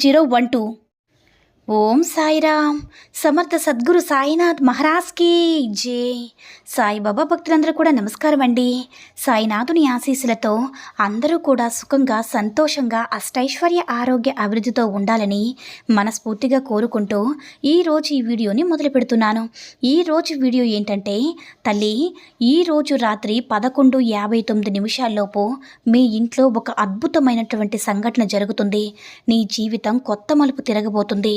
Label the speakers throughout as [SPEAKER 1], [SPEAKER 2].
[SPEAKER 1] zero one two Om Sairam. Samarth Sadguru Sainath మహారాజ్కి జై. సాయిబాబా భక్తులందరూ కూడా నమస్కారం అండి. సాయినాథుని ఆశీస్సులతో అందరూ కూడా సుఖంగా సంతోషంగా అష్టైశ్వర్య ఆరోగ్య అభివృద్ధితో ఉండాలని మనస్ఫూర్తిగా కోరుకుంటూ ఈరోజు ఈ వీడియోని మొదలు పెడుతున్నాను. ఈరోజు వీడియో ఏంటంటే తల్లి ఈరోజు రాత్రి పదకొండు యాభై తొమ్మిది నిమిషాల్లోపు మీ ఇంట్లో ఒక అద్భుతమైనటువంటి సంఘటన జరుగుతుంది. నీ జీవితం కొత్త మలుపు తిరగబోతుంది.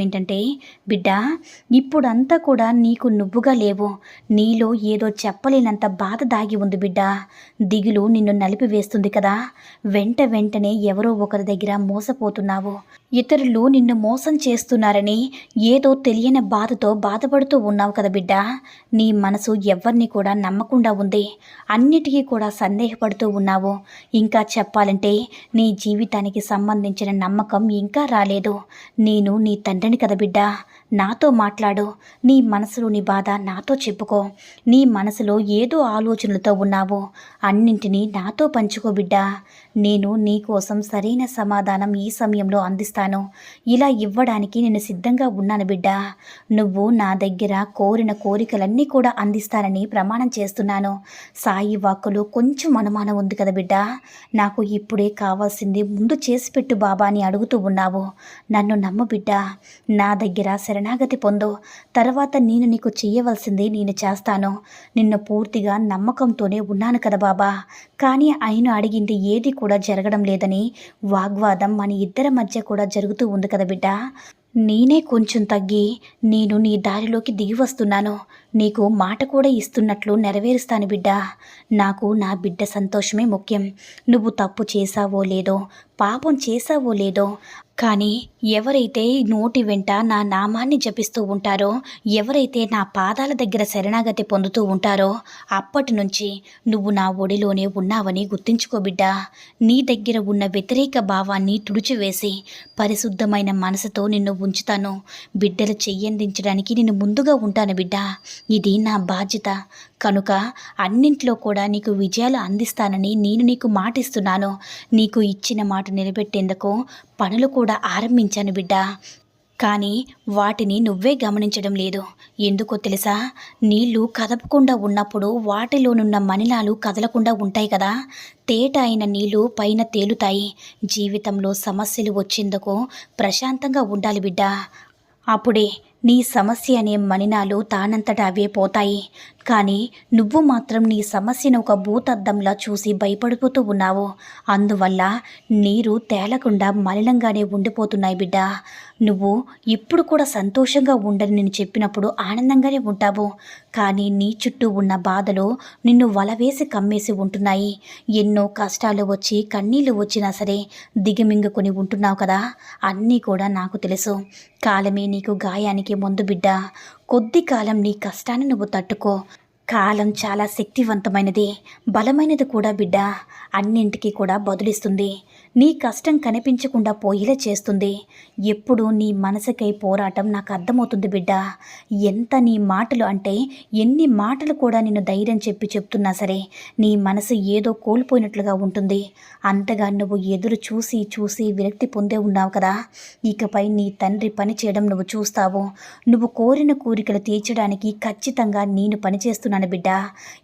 [SPEAKER 1] ఏంటంటే బిడ్డ ఇప్పుడంతా కూడా నీకు నువ్వుగా లేవు. నీలో ఏదో చెప్పలేనంత బాధ దాగి ఉంది బిడ్డ. దిగులు నిన్ను నలిపివేస్తుంది కదా. వెంట వెంటనే ఎవరో ఒకరి దగ్గర మోసపోతున్నావు. ఇతరులు నిన్ను మోసం చేస్తున్నారని ఏదో తెలియని బాధతో బాధపడుతూ ఉన్నావు కదా బిడ్డ. నీ మనసు ఎవరిని కూడా నమ్మకుండా ఉంది. అన్నిటికీ కూడా సందేహపడుతూ ఉన్నావు. ఇంకా చెప్పాలంటే నీ జీవితానికి సంబంధించిన నమ్మకం ఇంకా రాలేదు. నేను నీ తండ్రిని కదా బిడ్డ. నాతో మాట్లాడు. నీ మనసులోని బాధ నాతో చెప్పుకో. నీ మనసులో ఏదో ఆలోచనలతో ఉన్నావు. అన్నింటినీ నాతో పంచుకో బిడ్డ. నేను నీకోసం సరైన సమాధానం ఈ సమయంలో అందిస్తాను. ఇలా ఇవ్వడానికి నేను సిద్ధంగా ఉన్నాను బిడ్డ. నువ్వు నా దగ్గర కోరిన కోరికలన్నీ కూడా అందిస్తానని ప్రమాణం చేస్తున్నాను. సాయి వాక్కులో కొంచెం అనుమానం ఉంది కదా బిడ్డ. నాకు ఇప్పుడే కావాల్సింది ముందు చేసి పెట్టు బాబా అని అడుగుతూ ఉన్నావు. నన్ను నమ్ము బిడ్డ. నా దగ్గర శరణాగతి పొందు. తర్వాత నేను నీకు చేయవలసింది నేను చేస్తాను. నిన్ను పూర్తిగా నమ్మకంతోనే ఉన్నాను కదా బాబా. కానీ ఆయన అడిగింది ఏది కూడా జరగడం లేదని వాగ్వాదం మన ఇద్దరి మధ్య కూడా జరుగుతూ ఉంది కదా బిడ్డ. నేనే కొంచెం తగ్గి నేను నీ దారిలోకి దిగి వస్తున్నాను. నీకు మాట కూడా ఇస్తున్నట్లు నెరవేరుస్తాను బిడ్డ. నాకు నా బిడ్డ సంతోషమే ముఖ్యం. నువ్వు తప్పు చేశావో లేదో పాపం చేశావో లేదో కానీ ఎవరైతే నోటి వెంట నా నామాన్ని జపిస్తూ ఉంటారో ఎవరైతే నా పాదాల దగ్గర శరణాగతి పొందుతూ ఉంటారో అప్పటి నుంచి నువ్వు నా ఒడిలోనే ఉన్నావని గుర్తించుకోబిడ్డ నీ దగ్గర ఉన్న వ్యతిరేక భావాన్ని తుడిచివేసి పరిశుద్ధమైన మనసుతో నిన్ను ఉంచుతాను. బిడ్డలు చెయ్యందించడానికి నేను ముందుగా ఉంటాను బిడ్డ. ఇది నా బాధ్యత. కనుక అన్నింట్లో కూడా నీకు విజయాలు అందిస్తానని నేను నీకు మాటిస్తున్నాను. నీకు ఇచ్చిన మాట నిలబెట్టేందుకు పనులు కూడా ఆరంభించాను బిడ్డ. కానీ వాటిని నువ్వే గమనించడం లేదు. ఎందుకో తెలుసా? నీళ్ళు కదపకుండా ఉన్నప్పుడు వాటిలోనున్న మణిలాలు కదలకుండా ఉంటాయి కదా. తేట అయిన నీళ్ళు పైన తేలుతాయి. జీవితంలో సమస్యలు వచ్చేందుకు ప్రశాంతంగా ఉండాలి బిడ్డ. అప్పుడే నీ సమస్య అనే మణినాలు తానంతట అవే పోతాయి. కానీ నువ్వు మాత్రం నీ సమస్యను ఒక భూతద్దంలా చూసి భయపడిపోతూ ఉన్నావు. అందువల్ల నీరు తేలకుండా మలినంగానే ఉండిపోతున్నాయి బిడ్డ. నువ్వు ఇప్పుడు కూడా సంతోషంగా ఉండని నేను చెప్పినప్పుడు ఆనందంగానే ఉంటావు. కానీ నీ చుట్టూ ఉన్న బాధలు నిన్ను వలవేసి కమ్మేసి ఉంటున్నాయి. ఎన్నో కష్టాలు వచ్చి కన్నీళ్ళు వచ్చినా సరే దిగమింగుకొని ఉంటున్నావు కదా? అన్నీ కూడా నాకు తెలుసు. కాలమే నీకు గాయానికి ముందు బిడ్డ. కొద్ది కాలం నీ కష్టాన్ని నువ్వు తట్టుకో. కాలం చాలా శక్తివంతమైనది. బలమైనది కూడా బిడ్డ. అన్నింటికీ కూడా బదులిస్తుంది. నీ కష్టం కనిపించకుండా పోయేలా చేస్తుంది. ఎప్పుడు నీ మనసుకై పోరాటం నాకు అర్థమవుతుంది బిడ్డ. ఎంత నీ మాటలు అంటే ఎన్ని మాటలు కూడా నేను ధైర్యం చెప్పి చెప్తున్నా సరే నీ మనసు ఏదో కోల్పోయినట్లుగా ఉంటుంది. అంతగా నువ్వు ఎదురు చూసి చూసి విరక్తి పొందే ఉన్నావు కదా. ఇకపై నీ తండ్రి పని చేయడం నువ్వు చూస్తావు. నువ్వు కోరిన కోరికలు తీర్చడానికి ఖచ్చితంగా నేను పనిచేస్తున్నాను బిడ్డ.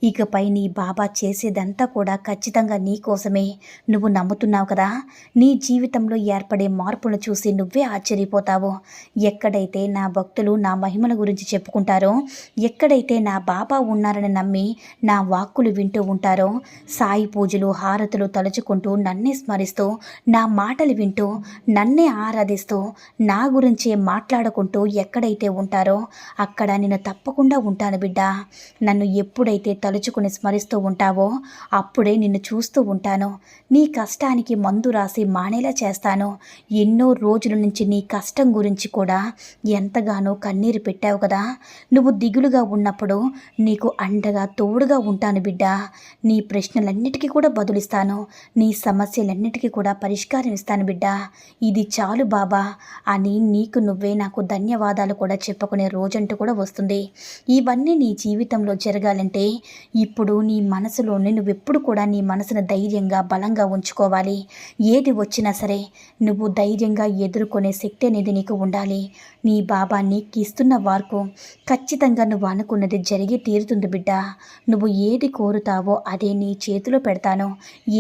[SPEAKER 1] ఇకపై నీ బాబా చేసేదంతా కూడా ఖచ్చితంగా నీ కోసమే. నువ్వు నమ్ముతున్నావు కదా. నీ జీవితంలో ఏర్పడే మార్పును చూసి నువ్వే ఆశ్చర్యపోతావు. ఎక్కడైతే నా భక్తులు నా మహిమల గురించి చెప్పుకుంటారో ఎక్కడైతే నా బాబా ఉన్నారని నమ్మి నా వాక్కులు వింటూ ఉంటారో సాయి పూజలు హారతులు తలుచుకుంటూ నన్నే స్మరిస్తూ నా మాటలు వింటూ నన్నే ఆరాధిస్తూ నా గురించే మాట్లాడుకుంటూ ఎక్కడైతే ఉంటారో అక్కడ నేను తప్పకుండా ఉంటాను బిడ్డ. నన్ను ఎప్పుడైతే తలుచుకుని స్మరిస్తూ ఉంటావో అప్పుడే నిన్ను చూస్తూ ఉంటాను. నీ కష్టానికి మందు రాసి మానేలా చేస్తాను. ఎన్నో రోజుల నుంచి నీ కష్టం గురించి కూడా ఎంతగానో కన్నీరు పెట్టావు కదా. నువ్వు దిగులుగా ఉన్నప్పుడు నీకు అండగా తోడుగా ఉంటాను బిడ్డ. నీ ప్రశ్నలన్నిటికీ కూడా బదులిస్తాను. నీ సమస్యలన్నిటికీ కూడా పరిష్కారం ఇస్తాను బిడ్డ. ఇది చాలు బాబా అని నీకు నువ్వే నాకు ధన్యవాదాలు కూడా చెప్పుకునే రోజంటూ కూడా వస్తుంది. ఇవన్నీ నీ జీవితంలో జరగాలంటే ఇప్పుడు నీ మనసులోనే నువ్వెప్పుడు కూడా నీ మనసును ధైర్యంగా బలంగా ఉంచుకోవాలి. ఏది వచ్చినా సరే నువ్వు ధైర్యంగా ఎదుర్కొనే శక్తి అనేది నీకు ఉండాలి. నీ బాబా నీకు ఇస్తున్న వార్కు ఖచ్చితంగా నువ్వు అనుకున్నది జరిగి తీరుతుంది బిడ్డ. నువ్వు ఏది కోరుతావో అదే నీ చేతిలో పెడతాను.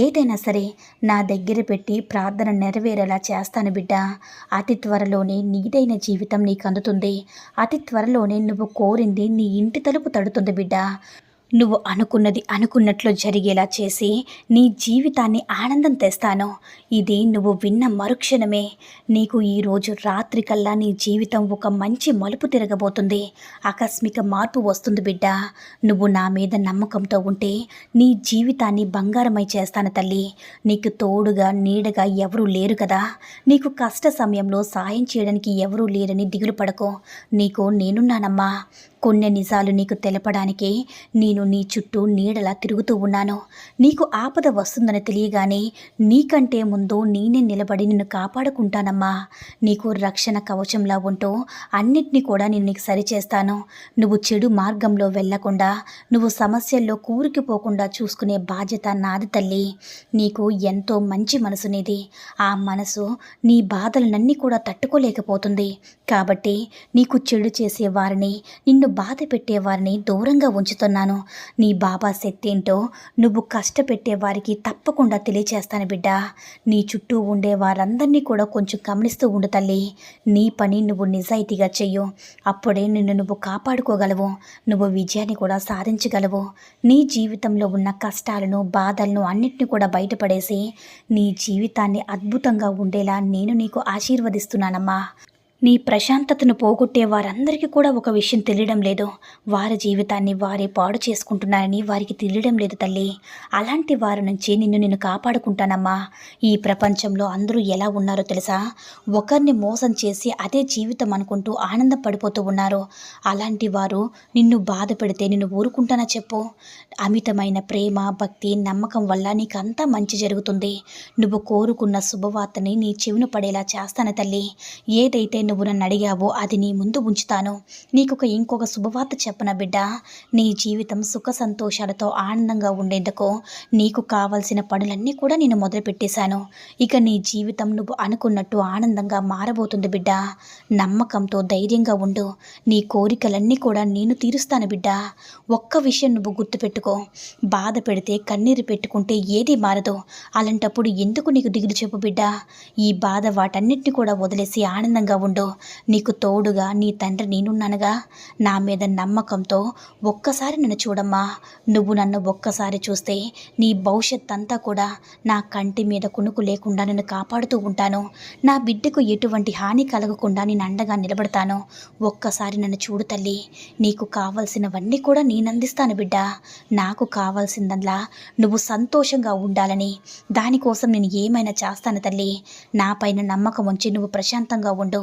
[SPEAKER 1] ఏదైనా సరే నా దగ్గర పెట్టి ప్రార్థన నెరవేరేలా చేస్తాను బిడ్డ. అతి త్వరలోనే నీదైన జీవితం నీకు అందుతుంది. అతి త్వరలోనే నువ్వు కోరింది నీ ఇంటి తలుపు తడుతుంది బిడ్డ. నువ్వు అనుకున్నది అనుకున్నట్లు జరిగేలా చేసి నీ జీవితాన్ని ఆనందం తెస్తాను. ఇది నువ్వు విన్న మరుక్షణమే. నీకు ఈరోజు రాత్రికల్లా నీ జీవితం ఒక మంచి మలుపు తిరగబోతుంది. ఆకస్మిక మార్పు వస్తుంది బిడ్డ. నువ్వు నా మీద నమ్మకంతో ఉంటే నీ జీవితాన్ని బంగారమై చేస్తాను తల్లి. నీకు తోడుగా నీడగా ఎవరూ లేరు కదా. నీకు కష్ట సమయంలో సాయం చేయడానికి ఎవరూ లేరని దిగులు పడకు. నీకు నేనున్నానమ్మా. కొన్ని నిజాలు నీకు తెలపడానికి నేను నీ చుట్టూ నీడలా తిరుగుతూ ఉన్నాను. నీకు ఆపద వస్తుందని తెలియగానే నీకంటే ముందు నేనే నిలబడి నిన్ను కాపాడుకుంటానమ్మా. నీకు రక్షణ కవచంలా ఉంటూ అన్నిటినీ కూడా నేను నీకు సరిచేస్తాను. నువ్వు చెడు మార్గంలో వెళ్ళకుండా నువ్వు సమస్యల్లో కూరుకుపోకుండా చూసుకునే బాధ్యత నాది తల్లి. నీకు ఎంతో మంచి మనసు నీది. ఆ మనసు నీ బాధలనన్నీ కూడా తట్టుకోలేకపోతుంది. కాబట్టి నీకు చెడు చేసే వారిని నిన్ను బాధ పెట్టేవారిని దూరంగా ఉంచుతున్నాను. నీ బాబా శక్తి నువ్వు కష్టపెట్టే వారికి తప్పకుండా తెలియచేస్తాను బిడ్డ. నీ చుట్టూ ఉండే వారందరినీ కూడా కొంచెం గమనిస్తూ ఉండు తల్లి. నీ పని నువ్వు నిజాయితీగా చెయ్యు. అప్పుడే నిన్ను నువ్వు కాపాడుకోగలవు. నువ్వు విజయాన్ని కూడా సాధించగలవు. నీ జీవితంలో ఉన్న కష్టాలను బాధలను అన్నిటిని కూడా బయటపడేసి నీ జీవితాన్ని అద్భుతంగా ఉండేలా నేను నీకు ఆశీర్వదిస్తున్నానమ్మా. నీ ప్రశాంతతను పోగొట్టే వారందరికీ కూడా ఒక విషయం తెలియడం లేదు. వారి జీవితాన్ని వారే పాడు చేసుకుంటున్నారని వారికి తెలియడం లేదు తల్లి. అలాంటి వారి నుంచి నిన్ను నేను కాపాడుకుంటానమ్మా. ఈ ప్రపంచంలో అందరూ ఎలా ఉన్నారో తెలుసా? ఒకరిని మోసం చేసి అదే జీవితం అనుకుంటూ ఆనందపడిపోతూ ఉన్నారు. అలాంటి వారు నిన్ను బాధ పెడితే నిన్ను ఊరుకుంటానా చెప్పు? అమితమైన ప్రేమ భక్తి నమ్మకం వల్ల నీకు అంతా మంచి జరుగుతుంది. నువ్వు కోరుకున్న శుభవార్తని నీ చెవిన పడేలా చేస్తాను తల్లి. ఏదైతే నువ్వు నన్ను అడిగావో అది నీ ముందు ఉంచుతాను. నీకొక ఇంకొక శుభవార్త చెప్పన బిడ్డ? నీ జీవితం సుఖ సంతోషాలతో ఆనందంగా ఉండేందుకు నీకు కావలసిన పనులన్నీ కూడా నేను మొదలుపెట్టేశాను. ఇక నీ జీవితం నువ్వు అనుకున్నట్టు ఆనందంగా మారబోతుంది బిడ్డ. నమ్మకంతో ధైర్యంగా ఉండు. నీ కోరికలన్నీ కూడా నేను తీరుస్తాను బిడ్డ. ఒక్క విషయం నువ్వు గుర్తుపెట్టుకో. బాధ పెడితే కన్నీరు పెట్టుకుంటే ఏది మారదు. అలాంటప్పుడు ఎందుకు నీకు దిగులు చెప్పు బిడ్డ? ఈ బాధ వాటన్నిటిని కూడా వదిలేసి ఆనందంగా ఉండు. నీకు తోడుగా నీ తండ్రి నేనున్నానుగా? నా మీద నమ్మకంతో ఒక్కసారి నన్ను చూడమ్మా. నువ్వు నన్ను ఒక్కసారి చూస్తే నీ భవిష్యత్ అంతా కూడా నా కంటి మీద కునుకు లేకుండా నేను కాపాడుతూ ఉంటాను. నా బిడ్డకు ఎటువంటి హాని కలగకుండా నేను అండగా నిలబడతాను. ఒక్కసారి నన్ను చూడు తల్లి. నీకు కావలసినవన్నీ కూడా నేను అందిస్తాను బిడ్డ. నాకు కావాల్సిందల్లా నువ్వు సంతోషంగా ఉండాలని. దానికోసం నేను ఏమైనా చేస్తాను తల్లి. నా పైన నమ్మకం ఉంచి నువ్వు ప్రశాంతంగా ఉండు.